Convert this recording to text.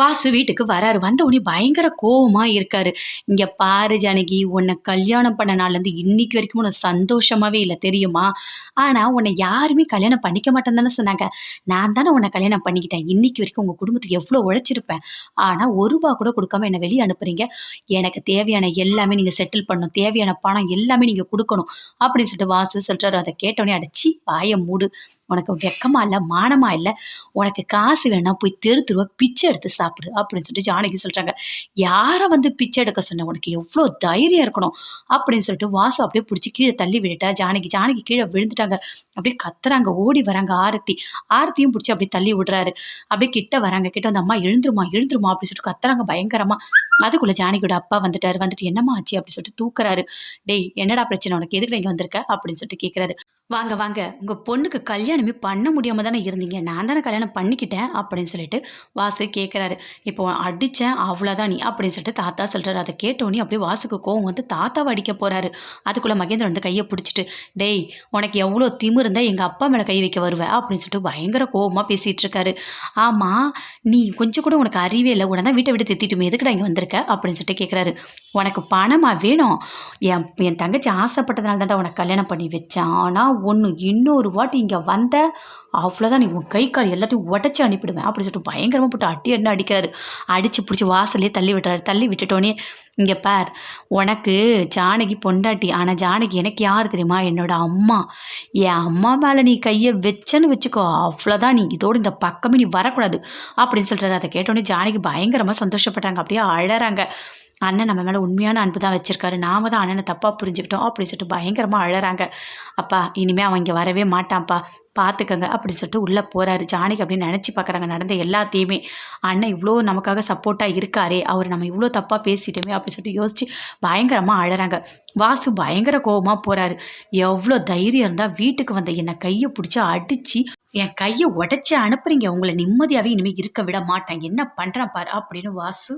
வாசு வீட்டுக்கு வராரு. வந்த உடனே பயங்கர கோவமா இருக்காரு. இங்க பாரு ஜானகி உன்னை கல்யாணம் பண்ண நாள்லேருந்து இன்னைக்கு வரைக்கும் உனக்கு சந்தோஷமாவே இல்லை தெரியுமா? ஆனா உன்னை யாருமே கல்யாணம் பண்ணிக்க மாட்டேன்னு தானே சொன்னாங்க. நான் தானே உன்னை கல்யாணம் பண்ணிக்கிட்டேன். இன்னைக்கு வரைக்கும் உங்க குடும்பத்துக்கு எவ்வளோ உழைச்சிருப்பேன். ஆனா ஒரு ரூபா கூட கொடுக்காம என்னை வெளியே அனுப்புறீங்க. எனக்கு தேவையான எல்லாமே நீங்க செட்டில் பண்ணணும். தேவையான பணம் எல்லாமே நீங்க கொடுக்கணும். அப்படின்னு சொல்லிட்டு வாசு சொல்றாரு. அதை கேட்டோடனே அடிச்சு பாய மூடு. உனக்கு வெக்கமா இல்லை மானமா இல்லை. உனக்கு காசு வேணா போய் தெரு தெருவா பிச்சை எடுத்து சாப்பிடு. அப்படின்னு சொல்லிட்டு ஜானகி சொல்றாங்க யாரை வந்து பிச்சை எடுக்க சொன்ன? உனக்கு எவ்வளோ தைரியம் இருக்கணும்? அப்படின்னு சொல்லிட்டு வாசு அப்படியே பிடிச்சி கீழே தள்ளி விட்டுட்டா ஜானகி. ஜானகி கீழே விழுந்துட்டாங்க. அப்படியே கத்துறாங்க. ஓடி வராங்க ஆரத்தி. ஆரத்தியும் பிடிச்சி அப்படியே தள்ளி விடுறாரு. அப்படியே கிட்ட வராங்க. கிட்ட வந்து அம்மா எழுந்துருமா எழுந்துருமா அப்படின்னு சொல்லிட்டு கத்துறாங்க பயங்கரமா. அதுக்குள்ள ஜானகியோட அப்பா வந்துட்டாரு. வந்துட்டு என்னம்மா ஆச்சு? அப்படின்னு சொல்லிட்டு தூக்குறாரு. டேய் என்னடா பிரச்சனை? உனக்கு எதுக்கு இங்கே வந்திருக்க? அப்படின்னு சொல்லிட்டு கேட்குறாரு வாங்க வாங்க. உங்கள் பொண்ணுக்கு கல்யாணமே பண்ண முடியாமல் தானே இருந்தீங்க. நான் தானே கல்யாணம் பண்ணிக்கிட்டேன் அப்படின்னு சொல்லிட்டு வாசு கேட்குறாரு இப்போ அடித்தேன் அவ்வளோதான் நீ? அப்படின்னு சொல்லிட்டு தாத்தா சொல்கிறாரு அதை கேட்டோன்னே அப்படியே வாசுக்கு கோவம் வந்து தாத்தாவை அடிக்க போகிறாரு அதுக்குள்ளே மகேந்திரன் வந்து கையை பிடிச்சிட்டு டேய் உனக்கு எவ்வளோ திமிரு இருந்தால் எங்கள் அப்பா மேலே கை வைக்க வருவேன் அப்படின்னு சொல்லிட்டு பயங்கர கோவமாக பேசிகிட்டு இருக்காரு. ஆமாம் நீ கொஞ்சம் கூட உனக்கு அறிவே இல்லை. உடனே வீட்டை விட்டு திட்டிட்டுமே எதுக்குடா இங்கே வந்திருக்க? அப்படின்னு சொல்லிட்டு கேட்குறாரு உனக்கு பணமாக வேணும்? என் என் தங்கச்சி ஆசைப்பட்டதுனால தான்டா உனக்கு கல்யாணம் பண்ணி வச்சேன். ஆனால் ஒன்று இன்னொரு வாட்டி இங்கே வந்த அவ்வளோதான் நீ உன் கை கால் எல்லாத்தையும் உடச்சி அனுப்பிடுவேன் அப்படி சொல்லிட்டு பயங்கரமாக போட்டு அடி என்ன அடிக்கிறாரு அடித்து பிடிச்சி வாசல்லே தள்ளி விட்டுறாரு தள்ளி விட்டுட்டோன்னே இங்கே பார் உனக்கு ஜானகி பொண்டாட்டி. ஆனால் ஜானகி எனக்கு யார் தெரியுமா? என்னோட அம்மா. என் அம்மா மேலே நீ கையை வச்சேன்னு வச்சுக்கோ. அவ்வளோதான் நீ இதோடு இந்த பக்கமே நீ வரக்கூடாது அப்படின்னு சொல்கிறாரு அதை கேட்டோன்னே ஜானகி பயங்கரமாக சந்தோஷப்பட்டாங்க. அப்படியே அழறாங்க. அண்ணன் நம்ம மேலே உண்மையான அன்பு தான் வச்சுருக்காரு. நாம தான் அண்ணனை தப்பாக புரிஞ்சுக்கிட்டோம் அப்படின்னு சொல்லிட்டு பயங்கரமாக அழறாங்க. அப்பா இனிமேல் அவன் இங்கே வரவே மாட்டான்ப்பா. பார்த்துக்கங்க அப்படின்னு சொல்லிட்டு உள்ளே போகிறாரு ஜானகி அப்படின்னு நினச்சி பார்க்குறாங்க நடந்த எல்லாத்தையுமே அண்ணன் இவ்வளோ நமக்காக சப்போர்ட்டாக இருக்காரே. அவர் நம்ம இவ்வளோ தப்பாக பேசிட்டோமே அப்படின்னு சொல்லிட்டு யோசித்து பயங்கரமாக அழறாங்க. வாசு பயங்கர கோபமாக போகிறாரு எவ்வளோ தைரியம் இருந்தால் வீட்டுக்கு வந்த என்னை கையை பிடிச்சி அடித்து என் கையை உடச்சி அனுப்புறீங்க. உங்களை நிம்மதியாகவே இனிமேல் இருக்க விட மாட்டேன். என்ன பண்ணுறேன் பாரு அப்படின்னு வாசு